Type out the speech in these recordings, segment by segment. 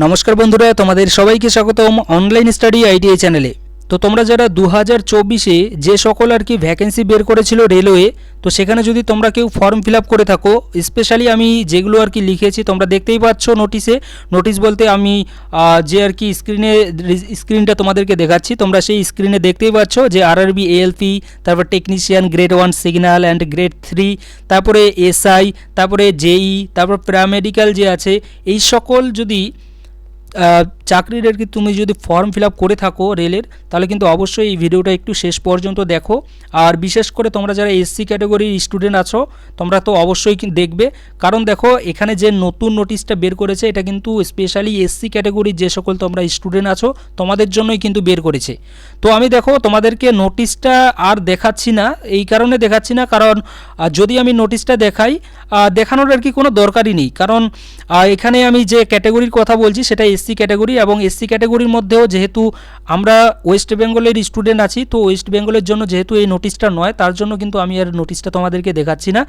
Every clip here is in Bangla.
নমস্কার বন্ধুরা, তোমাদের সবাইকে স্বাগতম অনলাইন স্টাডি আইটিআই চ্যানেলে তো তোমরা যারা দু হাজার চব্বিশে যে সকল আর কি ভ্যাকেন্সি বের করেছিল রেলওয়ে তো সেখানে যদি তোমরা কেউ ফর্ম ফিল করে থাকো স্পেশালি আমি যেগুলো আর কি লিখেছি, তোমরা দেখতেই পাচ্ছ নোটিশে নোটিশ বলতে আমি যে আর কি স্ক্রিনে স্ক্রিনটা তোমাদেরকে দেখাচ্ছি, তোমরা সেই স্ক্রিনে দেখতেই পাচ্ছ যে আর আর আরআরবি এএলপি তারপর technician grade one signal and grade three তারপরে এসআই তারপরে জেই তারপর প্যারামেডিক্যাল যে আছে, এই সকল যদি uh, চাকরির আর কি তুমি যদি ফর্ম ফিল করে থাকো রেলের তাহলে কিন্তু অবশ্যই এই ভিডিওটা একটু শেষ পর্যন্ত দেখো। আর বিশেষ করে তোমরা যারা এসসি ক্যাটাগরির স্টুডেন্ট আছো, তোমরা তো অবশ্যই দেখবে। কারণ দেখো, এখানে যে নতুন নোটিশটা বের করেছে, এটা কিন্তু স্পেশালি এসসি ক্যাটাগরির যে সকল তোমরা স্টুডেন্ট আছো, তোমাদের জন্যই কিন্তু বের করেছে। তো আমি দেখো, তোমাদেরকে নোটিশটা আর দেখাচ্ছি না, এই কারণে দেখাচ্ছি না। কারণ যদি আমি নোটিশটা দেখাই দেখানোর আর কি কোনো দরকারই নেই। কারণ এখানে আমি যে ক্যাটাগরির কথা বলছি, সেটা এসসি ক্যাটাগরি এবং এসসি ক্যাটাগরির মধ্যেও যেহেতু আমরা ওয়েস্ট বেঙ্গলের স্টুডেন্ট আছি, তো ওয়েস্ট বেঙ্গলের জন্য যেহেতু এই নোটিশটা নয়, তার জন্য কিন্তু আমি আর নোটিশটা তোমাদেরকে দেখাচ্ছি না।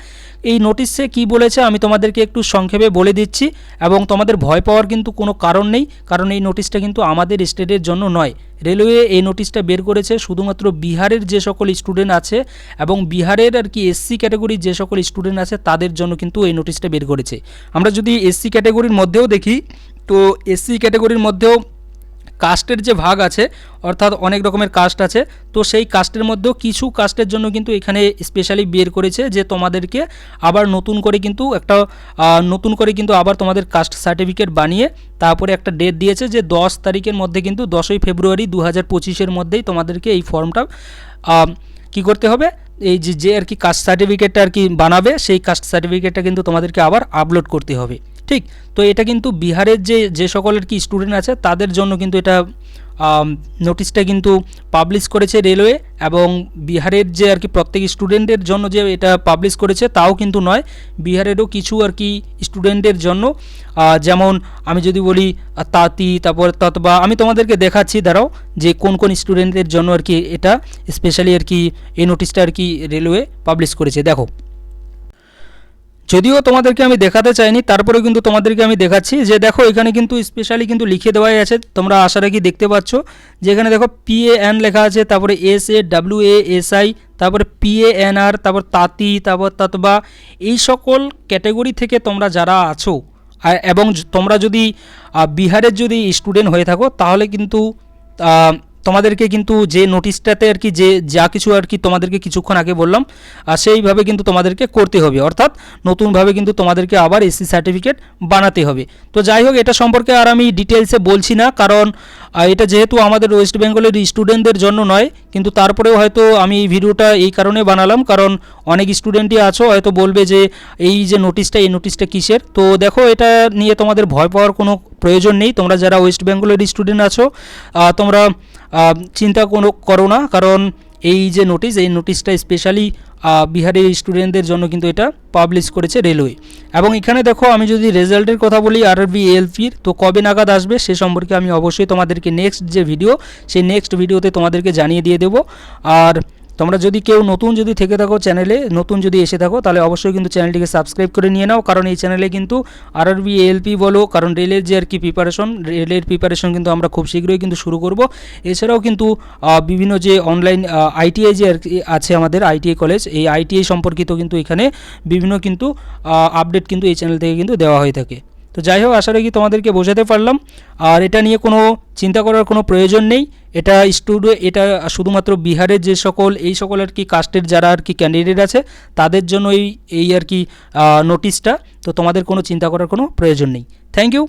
এই নোটিশে কি বলেছে আমি তোমাদেরকে একটু সংক্ষেপে বলে দিচ্ছি, এবং তোমাদের ভয় পাওয়ার কিন্তু কোনো কারণ নেই, কারণ এই নোটিশটা কিন্তু আমাদের স্টেটের জন্য নয়। রেলওয়ে এই নোটিশটা বের করেছে শুধুমাত্র বিহারের যে সকল স্টুডেন্ট আছে এবং বিহারের আর কি এসসি ক্যাটাগরির যে সকল স্টুডেন্ট আছে তাদের জন্য কিন্তু এই নোটিশটা বের করেছে। আমরা যদি এসসি ক্যাটাগরির মধ্যেও দেখি, তো এসসি ক্যাটাগরির মধ্যেও কাস্টের যে ভাগ আছে, অর্থাৎ অনেক রকমের কাস্ট আছে, তো সেই কাস্টের মধ্যেও কিছু কাস্টের জন্য কিন্তু এখানে স্পেশালি বের করেছে যে তোমাদেরকে আবার নতুন করে কিন্তু একটা নতুন করে কিন্তু আবার তোমাদের কাস্ট সার্টিফিকেট বানিয়ে তারপরে একটা ডেট দিয়েছে যে দশ তারিখের মধ্যে কিন্তু দশই ফেব্রুয়ারি দু হাজার পঁচিশের মধ্যেই তোমাদেরকে এই ফর্মটা কি করতে হবে? এই যে যে আর কি কাস্ট সার্টিফিকেটটা আর কি বানাবে, সেই কাস্ট সার্টিফিকেটটা কিন্তু তোমাদেরকে আবার আপলোড করতে হবে। ঠিক? তো এটা কিন্তু বিহারের যে যে সকলের কি স্টুডেন্ট আছে, তাদের জন্য কিন্তু এটা নোটিশটা কিন্তু পাবলিশ করেছে রেলওয়ে এবং বিহারের যে আর কি প্রত্যেক স্টুডেন্টের জন্য যে এটা পাবলিশ করেছে, তাও কিন্তু নয়। বিহারেরও কিছু আর কি স্টুডেন্টের জন্য যেমন আমি যদি বলি, তাঁতি, তারপর ততবা, আমি তোমাদেরকে দেখাচ্ছি, দাঁড়াও, যে কোন কোন স্টুডেন্টের জন্য আর কি এটা স্পেশালি আর কি এই নোটিশটা আর কি রেলওয়ে পাবলিশ করেছে। দেখো যদিও তোমাদেরকে আমি দেখাতে চাইনি, তারপরেও কিন্তু তোমাদেরকে আমি দেখাচ্ছি যে দেখো এখানে কিন্তু স্পেশালি কিন্তু লিখে দেওয়াই আছে, তোমরা আশা রাখি দেখতে পাচ্ছ। যে এখানে দেখো পিএএন লেখা আছে, তারপরে S A W A S I তারপরে পিএএনআর তারপর তাঁতি, তারপর তাতবা, এই সকল ক্যাটাগরি থেকে তোমরা যারা আছো এবং তোমরা যদি বিহারের যদি স্টুডেন্ট হয়ে থাকো, তাহলে কিন্তু তোমাদেরকে কিন্তু যে নোটিশটাতে আর কি যে, যা কিছু আর কি তোমাদেরকে কিছুক্ষণ আগে বললাম, আর সেইভাবে কিন্তু তোমাদেরকে করতে হবে। অর্থাৎ নতুনভাবে কিন্তু তোমাদেরকে আবার এসসি সার্টিফিকেট বানাতে হবে। তো যাই হোক, এটা সম্পর্কে আর আমি ডিটেলসে বলছি না, কারণ এটা যেহেতু আমাদের ওয়েস্ট বেঙ্গলের স্টুডেন্টদের জন্য নয়, কিন্তু তারপরেও হয়তো আমি এই ভিডিওটা এই কারণে বানালাম, কারণ অনেক স্টুডেন্টই আছো, হয়তো বলবে যে, এই যে নোটিশটা এই নোটিশটা কিসের? তো দেখো, এটা নিয়ে তোমাদের ভয় পাওয়ার কোনো প্রয়োজন নেই। তোমরা যারা ওয়েস্ট বেঙ্গলের স্টুডেন্ট আছো তোমরা চিন্তা কোনো করো না, কারণ এই যে নোটিশ এই নোটিশটা স্পেশালি বিহারের স্টুডেন্টদের জন্য কিন্তু এটা পাবলিশ করেছে রেলওয়ে এবং এখানে দেখো, আমি যদি রেজাল্টের কথা বলি আর বি এলপির তো কবে নাগাদ আসবে সে সম্পর্কে আমি অবশ্যই তোমাদেরকে নেক্সট যে ভিডিও সেই নেক্সট ভিডিওতে তোমাদেরকে জানিয়ে দিয়ে দেবো। আর তোমরা যদি কেউ নতুন যদি থেকে থাকো চ্যানেলে, নতুন যদি এসে থাকো, তাহলে অবশ্যই কিন্তু চ্যানেলটিকে সাবস্ক্রাইব করে নিয়ে নাও। কারণ এই চ্যানেলে কিন্তু আর আরআরবি এলপি বলো, কারণ রেলের যে আর কি প্রিপারেশন রেলের প্রিপারেশন কিন্তু আমরা খুব শীঘ্রই কিন্তু শুরু করব। এছাড়াও কিন্তু বিভিন্ন যে অনলাইন আইটিআই যে আর আছে আমাদের আইটিআই কলেজ এই আইটিআই সম্পর্কিত কিন্তু এখানে বিভিন্ন কিন্তু আপডেট কিন্তু এই চ্যানেল থেকে কিন্তু দেওয়া হয়ে থাকে। তো যাই হোক আশা রাখি তোমাদেরকে বোঝাতে পারলাম। আর এটা নিয়ে কোনো চিন্তা করার কোনো প্রয়োজন নেই। এটা স্টুডিও এটা শুধুমাত্র বিহারের যে সকল, এই সকল আর কি কাস্টের যারা আর কি ক্যান্ডিডেট আছে, তাদের জন্য এই এই আর কি নোটিশটা তো তোমাদের কোনো চিন্তা করার কোনো প্রয়োজন নেই। Thank you